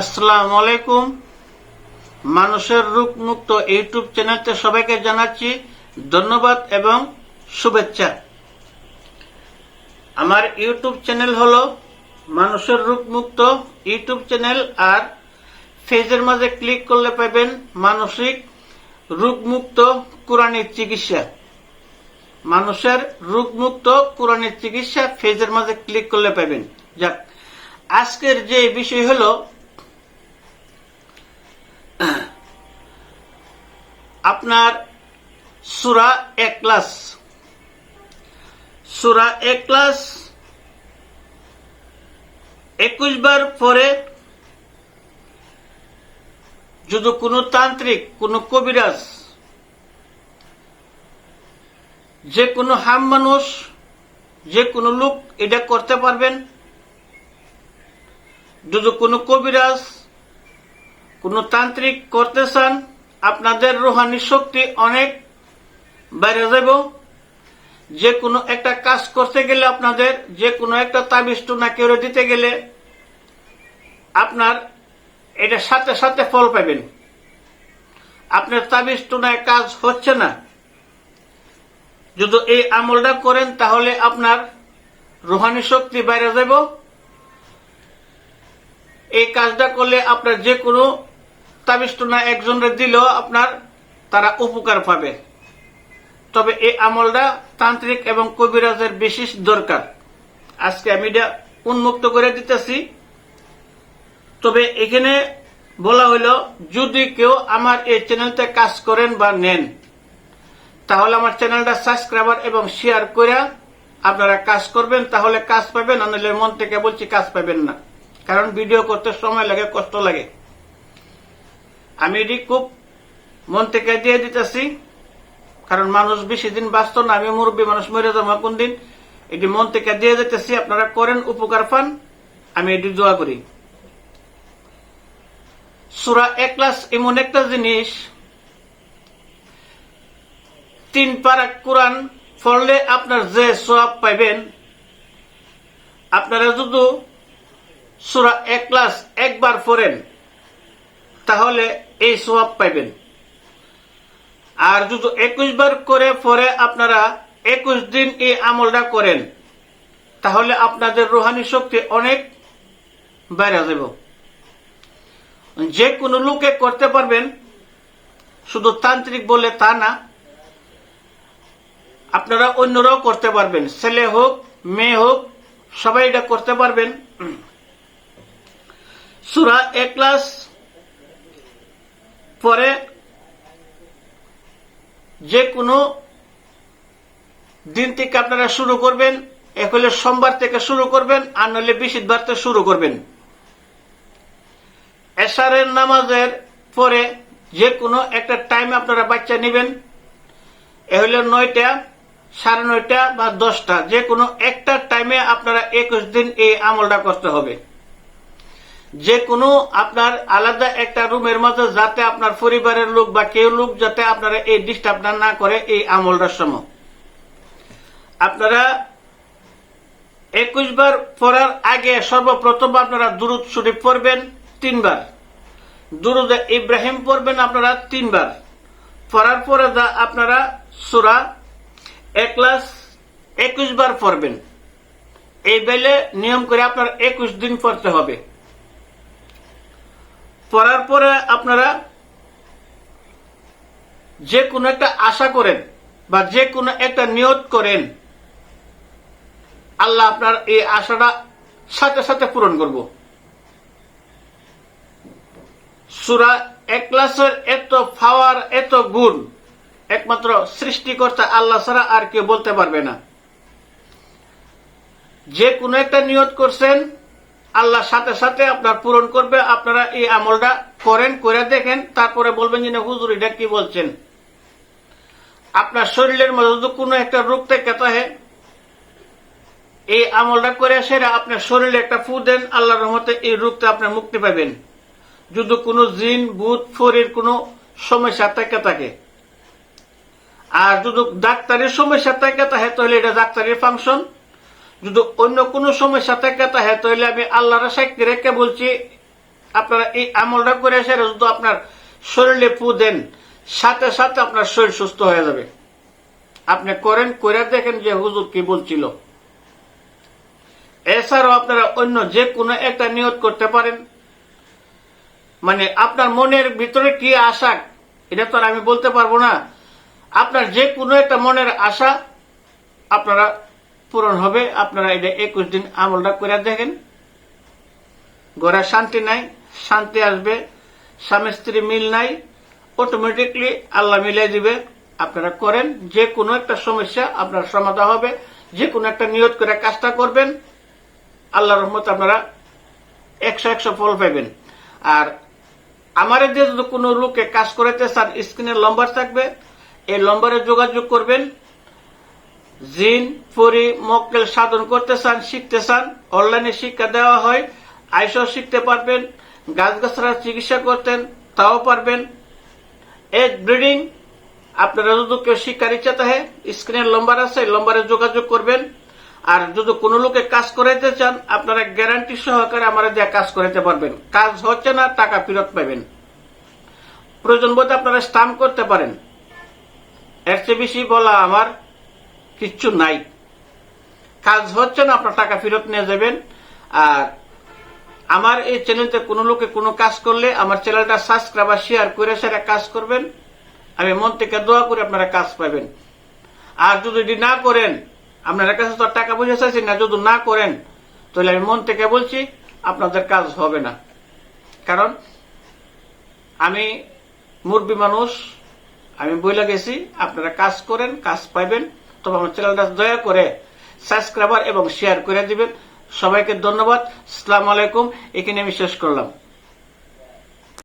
আসসালামু আলাইকুম মানুষের রূপ মুক্ত ইউটিউব চ্যানেলতে সবাইকে জানাচ্ছি ধন্যবাদ এবং শুভেচ্ছা। আমার ইউটিউব চ্যানেল হলো মানুষের রূপ মুক্ত ইউটিউব চ্যানেল আর ফেজের মাঝে ক্লিক করলে পাবেন মানসিক রোগমুক্ত কোরআনের চিকিৎসা। মানুষের রোগমুক্ত কোরআনের চিকিৎসা ফেজের মাঝে ক্লিক করলে পাবেন। যাক, আজকের যে বিষয় হলো আপনার সুরা এক ক্লাস সুরা এক ক্লাস একুশ বার পরে যদি কোনো তান্ত্রিক, কোনো কবিরাজ, যে কোনো হাম মানুষ, যে কোনো লোক এটা করতে পারবেন? যদি কোনো কবিরাজ কোনো তান্ত্রিক করতে চান আপনাদের রোহানি শক্তি অনেক বাইরে যাব যে কোনো একটা কাজ করতে গেলে আপনাদের যে কোনো একটা তাবিজ না কেউ দিতে গেলে আপনার এটা সাথে সাথে ফল পাবেন। আপনার তাবিজ টুনায় কাজ হচ্ছে না। যদি এই আমলটা করেন, তাহলে আপনার রোহানি শক্তি বাইরে যাব এই কাজটা করলে আপনার যে কোনো তাবিজ টুনা একজনের দিলেও আপনার তারা উপকার পাবে। তবে এই আমলটা তান্ত্রিক এবং কবিরাজের বিশেষ দরকার। আজকে আমি এটা উন্মুক্ত করে দিতেছি। তবে এখানে বলা হইল, যদি কেউ আমার এই চ্যানেলতে কাজ করেন বা নেন, তাহলে আমার চ্যানেলটা সাবস্ক্রাইবার এবং শেয়ার করে আপনারা কাজ করবেন, তাহলে কাজ পাবেন আনলে মন থেকে বলছি কাজ পাবেন না। কারণ ভিডিও করতে সময় লাগে, কষ্ট লাগে। আমি এটি খুব মন থেকে দিয়ে দিতেছি, কারণ মানুষ বেশি দিন বাঁচত না আমি মুরব্বী মানুষ, মরে যাব কোন দিন, এটি মন থেকে দিয়ে যেতেছি আপনারা করেন, উপকার পান, আমি এটি দোয়া করি। সুরা একলাস এমন একটা জিনিস, তিন পারা কোরআন পড়লে আপনার যে সোয়াব পাইবেন, আপনারা যদি সুরা একলাস একবার পড়েন তাহলে এই সোয়াব পাইবেন। আর যদি একুশ বার করে পরে আপনারা একুশ দিন এই আমলটা করেন, তাহলে আপনাদের রোহানি শক্তি অনেক বাইরে যাব যে কোনো লোকে করতে পারবেন, শুধু তান্ত্রিক বলে তা না, আপনারা অন্যরাও করতে পারবেন। ছেলে হোক, মেয়ে হোক, সবাই এটা করতে পারবেন। সুরা এক ক্লাস পরে যে কোনো দিন থেকে আপনারা শুরু করবেন, এক হলে সোমবার থেকে শুরু করবেন, আর নইলে বৃহস্পতিবার থেকে শুরু করবেন। এশারের নামাজের পরে যে কোনো একটা টাইম আপনারা বাচ্চা নেবেন, এ হলে নয়টা, সাড়ে নয়টা বা দশটা, যে কোনো একটা টাইমে আপনারা একুশ দিন এই আমলটা করতে হবে। যে কোনো আপনার আলাদা একটা রুমের মধ্যে যাতে আপনার পরিবারের লোক বা কেউ লোক যাতে আপনারা এই ডিস্টার্ব না করে এই আমলটার সময়। আপনারা একুশ বার পড়ার আগে সর্বপ্রথম আপনারা দুরুদ শরীফ পড়বেন তিনবার। দুরুদ ইব্রাহিম পড়বেন আপনারা তিনবার। পড়ার পরে যা আপনারা সুরা একলাস একুশ বার পড়বেন। এই বেলে নিয়ম করে আপনার একুশ দিন পড়তে হবে। পড়ার পরে আপনারা যে কোনো একটা আশা করেন বা যে কোনো একটা নিয়ত করেন, আল্লাহ আপনার এই আশাটা সাথে সাথে পূরণ করব। সুরা একলাসের এত পাওয়ার, এত গুণ, একমাত্র সৃষ্টিকর্তা আল্লাহ ছাড়া আর কেউ বলতে পারবে না। যে কোনো একটা নিয়ত করছেন আল্লাহ সাথে সাথে আপনার পূরণ করবে। আপনারা এই আমলটা করেন, করে দেখেন, তারপরে বলবেন যে হুজুর, এটা কি বলছেন? আপনার শরীরের মধ্যে কোনো একটা রোগ থেকে থাকে, এই আমলটা করে সেটা আপনার শরীরে একটা ফু দেন, আল্লাহর রহমতে এই রোগটা আপনার মুক্তি পাবেন। যদি কোনো জিন, ভূত, ফরির কোনো সমস্যা থেকে থাকে, আর যদি ডাক্তারের সমস্যা থেকে থাকে, তাহলে এটা ডাক্তারের ফাংশন যদি অন্য কোনো সমস্যা থেকে থাকে তাহলে আমি আল্লাহর সাক্ষী রেখে বলছি, আপনারা এই আমলটা করে এসে যদি আপনার শরীরে পু দেন, সাথে সাথে আপনার শরীর সুস্থ হয়ে যাবে। আপনি করেন, করে দেখেন যে হুজুর কি বলছিল। এছাড়াও আপনারা অন্য যে কোনো একটা নিয়ত করতে পারেন। মানে আপনার মনের ভিতরে কি আশা, এটা তো আমি বলতে পারব না। আপনার যে কোনো একটা মনের আশা আপনারা পূরণ হবে। আপনারা এটা একুশ দিন আমলটা করে দেখেন। ঘরে শান্তি নাই, শান্তি আসবে, স্বামী স্ত্রী মিল নাই অটোমেটিকলি আল্লাহ মিলাই দিবে। আপনারা করেন যে কোনো একটা সমস্যা আপনার সমাধান হবে। যে কোনো একটা নিয়ত করে কাজটা করবেন। আল্লাহ রহমত আপনারা একশো একশো ফল পাইবেন। আর আমার যে যদি কোনো লোকে কাজ করাতে চান, স্ক্রিনের নম্বর থাকবে। এই নম্বরে যোগাযোগ করবেন। জিন, পরি, মক্কেল সাধন করতে চান, শিখতে চান, অনলাইনে শিক্ষা দেওয়া হয়, আইসও শিখতে পারবেন গাছ গাছরা চিকিৎসা করতেন, তাও পারবেন। এগ ব্রিডিং, আপনারা যদি কেউ শিক্ষার ইচ্ছা থাকে, স্ক্রিনের লম্বার আছে লম্বারে যোগাযোগ করবেন। আর যদি কোনো লোকে কাজ করাইতে চান, আপনারা গ্যারান্টি সহকারে আমার দিয়ে কাজ করাইতে পারবেন। কাজ হচ্ছে না, টাকা ফেরত পাবেন। প্রয়োজন বোধ আপনারা স্টাম্প করতে পারেন। এর চেয়ে বেশি বলা আমার কিচ্ছু নাই। কাজ হচ্ছে না, আপনার টাকা ফেরত নিয়ে যাবেন। আর আমার এই চ্যানেলতে কোনো লোকে কোনো কাজ করলে আমার চ্যানেলটা সাবস্ক্রাইব আর শেয়ার করে সেটা কাজ করবেন। আমি মন থেকে দোয়া করে আপনারা কাজ পাবেন। আর যদি না করেন, আপনার কাছে তো টাকা পয়সা চাইছি না, যদি না করেন, তাহলে আমি মন থেকে বলছি, আপনাদের কাজ হবে না। কারণ আমি মুরবি মানুষ, আমি বইলা গেছি, আপনারা কাজ করেন, কাজ পাইবেন। তবে আমার চ্যানেলটা দয়া করে সাবস্ক্রাইবার এবং শেয়ার করে দিবেন। সবাইকে ধন্যবাদ। সালাম আলাইকুম। এখানে আমি শেষ করলাম।